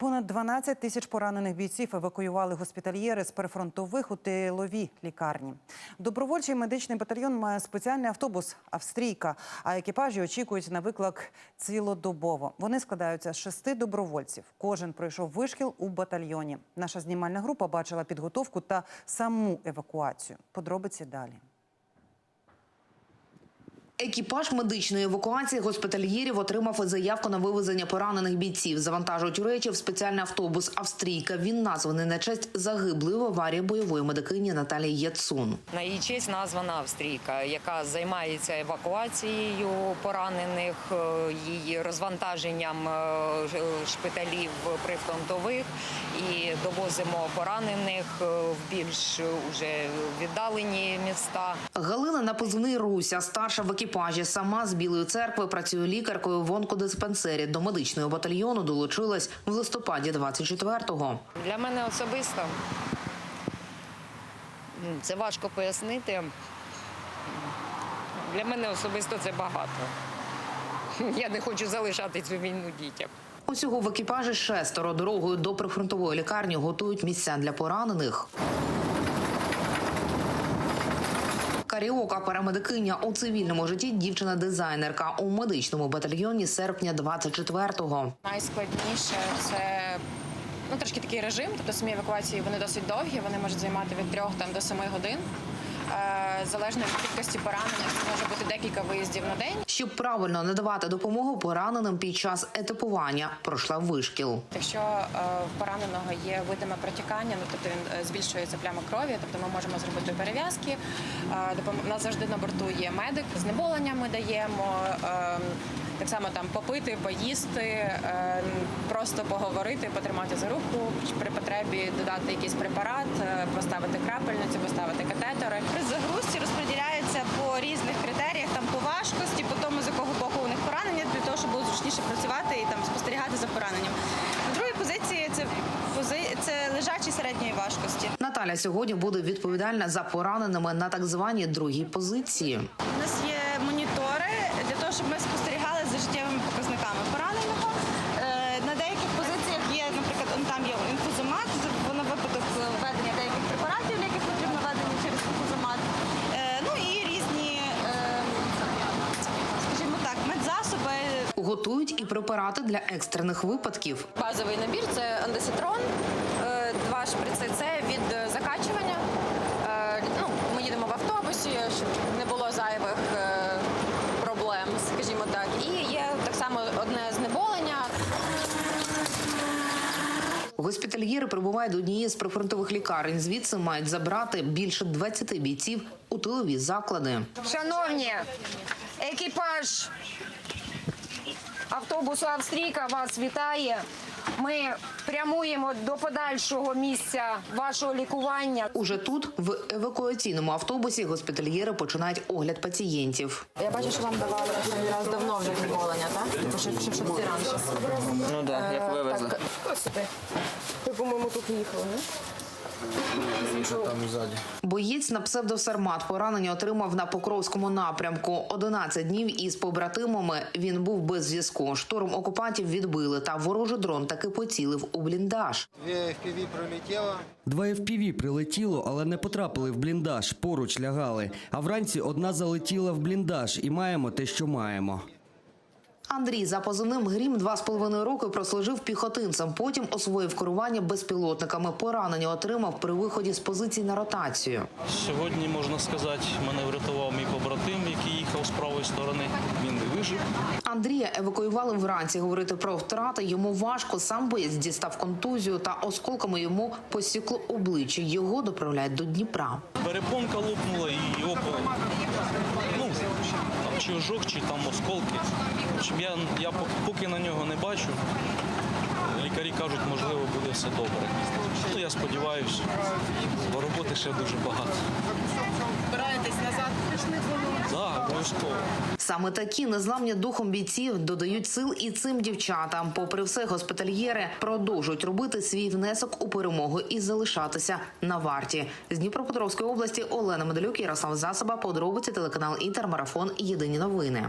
Понад 12 тисяч поранених бійців евакуювали госпітальєри з прифронтових у тилові лікарні. Добровольчий медичний батальйон має спеціальний автобус Австрійка, а екіпажі очікують на виклик цілодобово. Вони складаються з шести добровольців. Кожен пройшов вишкіл у батальйоні. Наша знімальна група бачила підготовку та саму евакуацію. Подробиці далі. Екіпаж медичної евакуації госпітальєрів отримав заявку на вивезення поранених бійців. Завантажують речі в спеціальний автобус Австрійка. Він названий на честь загиблої в аварії бойової медикині Наталії Яцун. На її честь названа Австрійка, яка займається евакуацією поранених, е, її розвантаженням е, ж- шпиталів прифронтових і довозимо поранених е, в більш уже віддалені міста. Галина на позивний Руся, старша в екіпажі. Сама з Білої церкви працює лікаркою в онкодиспансері. До медичного батальйону долучилась в листопаді 24-го. Для мене особисто це важко пояснити. Для мене особисто це багато. Я не хочу залишати цю війну дітям. Усього в екіпажі шестеро дорогою до прифронтової лікарні готують місця для поранених. Каріока, парамедикиня у цивільному житті, дівчина-дизайнерка у медичному батальйоні серпня 24-го. Найскладніше це ну трошки такий режим, тобто самі евакуації вони досить довгі, вони можуть займати від трьох там до семи годин. Е, залежно від кількості поранених, це може бути декілька виїздів на день. Щоб правильно надавати допомогу пораненим під час етапування, пройшла вишкіл. Якщо е, в пораненого є видиме протікання, ну тобто він е, збільшується пляма крові, тобто ми можемо зробити перев'язки. У нас завжди на борту є медик. Знеболення ми даємо. Так само там попити, поїсти, е, просто поговорити, потримати за руку, при потребі додати якийсь препарат, е, поставити крапельницю, поставити катетери. при загрузці розподіляється по різних критеріях, там по важкості, по тому з якого боку у них поранення, для того, щоб було зручніше працювати і там спостерігати за пораненням. На другій позиції це це лежачі середньої важкості. Наталя сьогодні буде відповідальна за пораненими на так званій другій позиції. У нас є монітори для того, щоб ми спостерігали за життєвими показниками пораненого. Е, На деяких позиціях є, наприклад, он там є інфузомат, це на випадок введення деяких препаратів, яких потрібно введення через інфузомат. Е, Ну і різні, е, скажімо так, медзасоби, Готують і препарати для екстрених випадків. Базовий набір це андеситрон, е, два шприци. Це від закачування. Е, Ну, ми їдемо в автобусі, щоб не було зайвих е, проблем, скажімо так. І є так само одне знеболення. Госпітальєри прибувають до однієї з прифронтових лікарень. Звідси мають забрати більше 20 бійців у тилові заклади. Шановні, екіпаж автобусу Австрійка вас вітає. Ми прямуємо до подальшого місця вашого лікування. Уже тут, в евакуаційному автобусі, госпітальєри починають огляд пацієнтів. Я бачу, що вам давали останній раз давно вже знеболення, так? Типу, ще, ще в раніше. Ну так, як вивезли. Ви, по-моєму, тут їхали, не? Там ззаді. Боєць на псевдосармат поранення отримав на Покровському напрямку. 11 днів із побратимами він був без зв'язку. Штурм окупантів відбили, та ворожий дрон таки поцілив у бліндаж. Дві FPV. Два FPV прилетіло, але не потрапили в бліндаж, поруч лягали. А вранці одна залетіла в бліндаж і маємо те, що маємо. Андрій за позивним грім два з половиною роки прослужив піхотинцем. Потім освоїв керування безпілотниками. Поранення отримав при виході з позицій на ротацію. Сьогодні можна сказати, мене врятував мій побратим, який їхав з правої сторони. Він не вижив. Андрія евакуювали вранці. Говорити про втрати йому важко. Сам боєць дістав контузію та осколками йому посікло обличчя. Його доправляють до Дніпра. Перепонка лопнула і око. Чи ожог, чи там осколки. В общем, я, я поки на нього не бачу. Лікарі кажуть, можливо, буде все добре. Ну, я сподіваюся, бо роботи ще дуже багато. Збираєтесь назад? Так, обов'язково. Саме такі незламні духом бійців додають сил і цим дівчатам. Попри все, госпітальєри продовжують робити свій внесок у перемогу і залишатися на варті. З Дніпропетровської області Олена Медалюк, Ярослав Засоба, подробиці телеканал інтермарафон. Єдині новини.